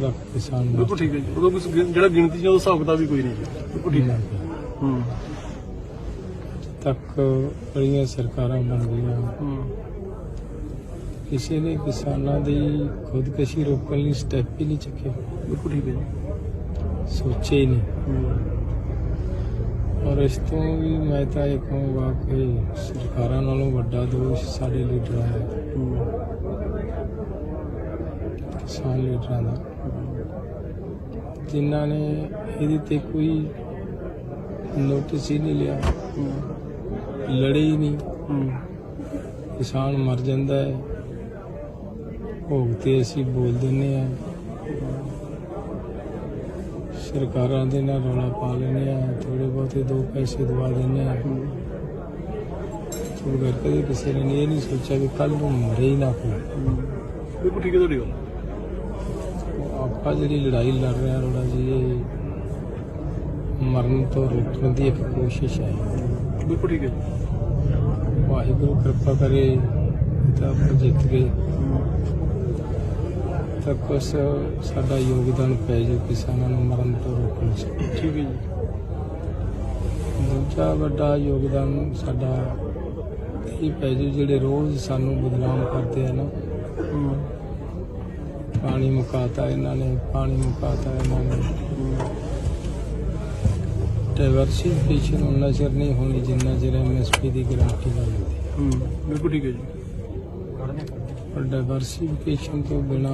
ਕਿਸਾਨ ਦਾ ਬਿਲਕੁਲ ਠੀਕ ਹੈ ਜੀ। ਉਦੋਂ ਕੁਛ ਗਿਣ- ਜਿਹੜਾ ਗਿਣਤੀ ਚ ਉਹਦਾ ਹਿਸਾਬ ਕਿਤਾਬ ਵੀ ਕੋਈ ਨਹੀਂ ਜੀ ਬਿਲਕੁਲ ਠੀਕ ਹੈ। ਹੂੰ। ਤੱਕ ਬੜੀਆਂ ਸਰਕਾਰਾਂ ਬਣ ਗਈਆਂ। ਹੂੰ। ਕਿਸੇ ਨੇ ਕਿਸਾਨਾਂ ਦੀ ਖੁਦਕਸ਼ੀ ਰੋਕਣ ਲਈ ਸਟੈਪ ਹੀ ਨਹੀਂ ਚੁੱਕਿਆ ਬਿਲਕੁਲ ਠੀਕ ਹੈ ਜੀ। ਸੋਚੇ ਹੀ ਨਹੀਂ। ਹੂੰ। ਔਰ ਇਸ ਤੋਂ ਵੀ ਮੈਂ ਤਾਂ ਇਹ ਕਹੂੰਗਾ ਕਿ ਸਰਕਾਰਾਂ ਨਾਲੋਂ ਵੱਡਾ ਦੋਸ਼ ਸਾਡੇ ਲੀਡਰਾਂ ਦਾ ਹੈ, ਹੂੰ। ਕਿਸਾਨ ਲੀਡਰਾਂ ਦਾ। ਜਿਨ੍ਹਾਂ ਨੇ ਇਹਦੇ ਤੇ ਕੋਈ ਨੋਟਿਸ ਹੀ ਨਹੀਂ ਲਿਆ। ਲੜੇ ਹੀ ਨਹੀਂ। ਕਿਸਾਨ ਮਰ ਜਾਂਦਾ ਹੈ। ਭੋਗ ਤੇ ਅਸੀਂ ਬੋਲ ਦਿੰਦੇ ਆ ਸਰਕਾਰਾਂ ਦੇ ਨਾਲ ਰੌਲਾ ਪਾ ਲੈਂਦੇ ਆ ਥੋੜੇ ਬਹੁਤੇ ਦੋ ਪੈਸੇ ਦਵਾ ਦਿੰਦੇ ਆ ਮਗਰ ਕਦੇ ਕਿਸੇ ਨੇ ਇਹ ਨਹੀਂ ਸੋਚਿਆ ਕਿ ਕੱਲ ਨੂੰ ਮਰੇ ਹੀ ਨਾ ਕੋਈ। ਬਿਲਕੁਲ ਠੀਕ ਹੈ ਤੁਹਾਡੀ ਗੱਲ। ਆਪਾਂ ਜਿਹੜੀ ਲੜਾਈ ਲੜ ਰਹੇ ਹਾਂ ਰੋੜਾ ਜੀ ਇਹ ਮਰਨ ਤੋਂ ਰੋਕਣ ਦੀ ਇੱਕ ਕੋਸ਼ਿਸ਼ ਹੈ। ਬਿਲਕੁਲ ਠੀਕ ਹੈ ਜੀ। ਵਾਹਿਗੁਰੂ ਕਿਰਪਾ ਕਰੇ ਤਾਂ ਆਪਾਂ ਜਿੱਤ ਗਏ। ਤਾਂ ਕੁਛ ਸਾਡਾ ਯੋਗਦਾਨ ਪੈ ਜਾਊ ਕਿਸਾਨਾਂ ਨੂੰ ਮਰਨ ਤੋਂ ਰੋਕਣ 'ਚ। ਠੀਕ ਹੈ ਜੀ। ਦੂਜਾ ਵੱਡਾ ਯੋਗਦਾਨ ਸਾਡਾ ਇਹ ਪੈ ਜਾਊ ਜਿਹੜੇ ਰੋਜ਼ ਸਾਨੂੰ ਬਦਨਾਮ ਕਰਦੇ ਆ ਨਾ ਪਾਣੀ ਮੁਕਾਤਾ ਇਹਨਾਂ ਨੇ ਪਾਣੀ ਮੁਕਾਤਾ ਇਹਨਾਂ ਨੇ। ਡਾਈਵਰਸਿਫਿਕੇਸ਼ਨ ਉਹਨਾਂ ਚਿਰ ਨਹੀਂ ਹੋਣੀ ਜਿੰਨਾ ਚਿਰ ਐਮਐਸਪੀ ਦੀ ਗਾਰੰਟੀ ਨਾ ਮਿਲਦੀ ਹੂੰ ਬਿਲਕੁਲ ਠੀਕ ਹੈ ਜੀ। ਪਰ ਡਾਈਵਰਸਿਫਿਕੇਸ਼ਨ ਤੋਂ ਬਿਨਾ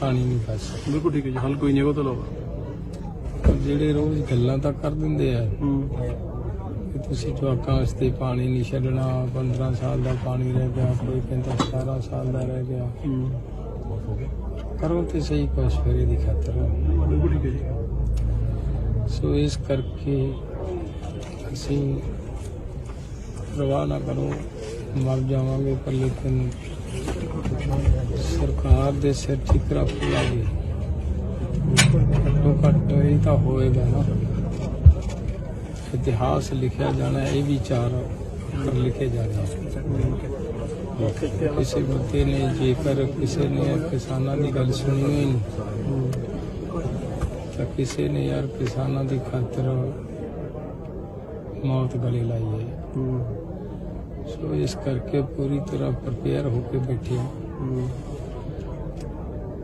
ਪਾਣੀ ਨਹੀਂ ਸਕਦਾ। ਬਿਲਕੁਲ ਠੀਕ ਹੈ ਜੀ ਹੱਲ ਕੋਈ ਨਹੀਂ ਉਹ ਤੋਂ ਇਲਾਵਾ। ਪਰ ਜਿਹੜੇ ਰੋਜ਼ ਗੱਲਾਂ ਤਾਂ ਕਰ ਦਿੰਦੇ ਆ ਹੂੰ। ਤੁਸੀਂ ਜਵਾਕਾਂ ਵਾਸਤੇ ਪਾਣੀ ਨਹੀਂ ਛੱਡਣਾ 15 ਸਾਲ ਦਾ ਪਾਣੀ ਰਹਿ ਗਿਆ, ਕੋਈ ਕਹਿੰਦਾ 17 ਸਾਲ ਦਾ ਰਹਿ ਗਿਆ। ਕਰੋ ਤੇ ਸਹੀ ਕੁਛ ਫਿਰ ਇਹਦੀ ਖਾਤਰ। ਸੋ ਇਸ ਕਰਕੇ ਅਸੀਂ ਪ੍ਰਵਾਹ ਨਾ ਕਰੋ, ਮਰ ਜਾਵਾਂਗੇ ਪਰ ਲੇਕਿਨ ਸਰਕਾਰ ਦੇ ਸਿਰ ਠਿਕਰਾ ਪਵਾਂਗੇ ਘੱਟੋ ਘੱਟ ਇਹ ਤਾਂ ਹੋਏਗਾ ਨਾ। ਇਤਿਹਾਸ ਲਿਖਿਆ ਜਾਣਾ ਇਹ ਵਿਚਾਰ ਲਿਖੇ ਜਾਣੇ ਕਿਸੇ ਬੰਦੇ ਨੇ ਜੇਕਰ ਕਿਸੇ ਨੇ ਕਿਸਾਨਾਂ ਦੀ ਗੱਲ ਸੁਣੀ ਨਹੀਂ ਤਾਂ ਕਿਸੇ ਨੇ ਯਾਰ ਕਿਸਾਨਾਂ ਦੀ ਖਾਤਰ ਮੌਤ ਗਲੇ ਲਾਈ ਹੈ। ਸੋ ਇਸ ਕਰਕੇ ਪੂਰੀ ਤਰ੍ਹਾਂ ਪ੍ਰਪੇਅਰ ਹੋ ਕੇ ਬੈਠੇ ਹਾਂ।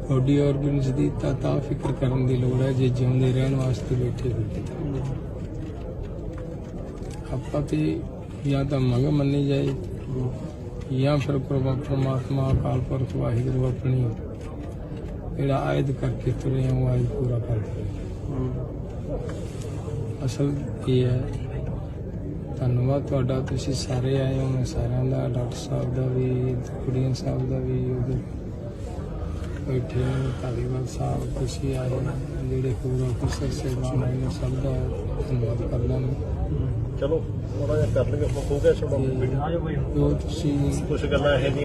ਬੋਡੀ ਆਰਗਨਸ ਦੀ ਤਾਂ ਤਾਂ ਫਿਕਰ ਕਰਨ ਦੀ ਲੋੜ ਹੈ, ਜੇ ਜਿਉਂਦੇ ਰਹਿਣ ਵਾਸਤੇ ਬੈਠੇ ਹੋਈਏ ਤਾਂ ਆਪਾਂ ਤੇ ਜਾਂ ਤਾਂ ਮੰਗ ਮੰਨੀ ਜਾਏ ਜਾਂ ਫਿਰ ਪ੍ਰਭਾ ਪ੍ਰਮਾਤਮਾ, ਅਕਾਲ ਪੁਰਖ, ਵਾਹਿਗੁਰੂ ਆਪਣੀ ਜਿਹੜਾ ਆਇਦ ਕਰਕੇ ਤੁਰੇ ਹਾਂ ਉਹ ਆਇਦ ਪੂਰਾ ਕਰ ਅਸਲ ਇਹ ਹੈ, ਧੰਨਵਾਦ ਤੁਹਾਡਾ, ਤੁਸੀਂ ਸਾਰੇ ਆਏ ਹੋ, ਮੈਂ ਸਾਰਿਆਂ ਦਾ, ਡਾਕਟਰ ਸਾਹਿਬ ਦਾ ਵੀ, ਕੁੜੀਆਂ ਸਾਹਿਬ ਦਾ ਵੀ, ਉਹਦੇ ਬੈਠੇ ਨੇ, ਧਾਲੀਵਾਲ ਸਾਹਿਬ, ਤੁਸੀਂ ਆਏ ਜਿਹੜੇ ਹੋਰ ਅਫਸਰ ਸੇਵਾ ਨੇ, ਸਭ ਦਾ ਧੰਨਵਾਦ ਕਰਦਾ ਮੈਂ। ਚਲੋ ਥੋੜਾ ਜਿਹਾ ਕਰ ਲਈਏ ਆਪਾਂ ਹੋ ਗਿਆ ਛੋਟਾ ਕੁਝ ਗੱਲਾਂ ਇਹ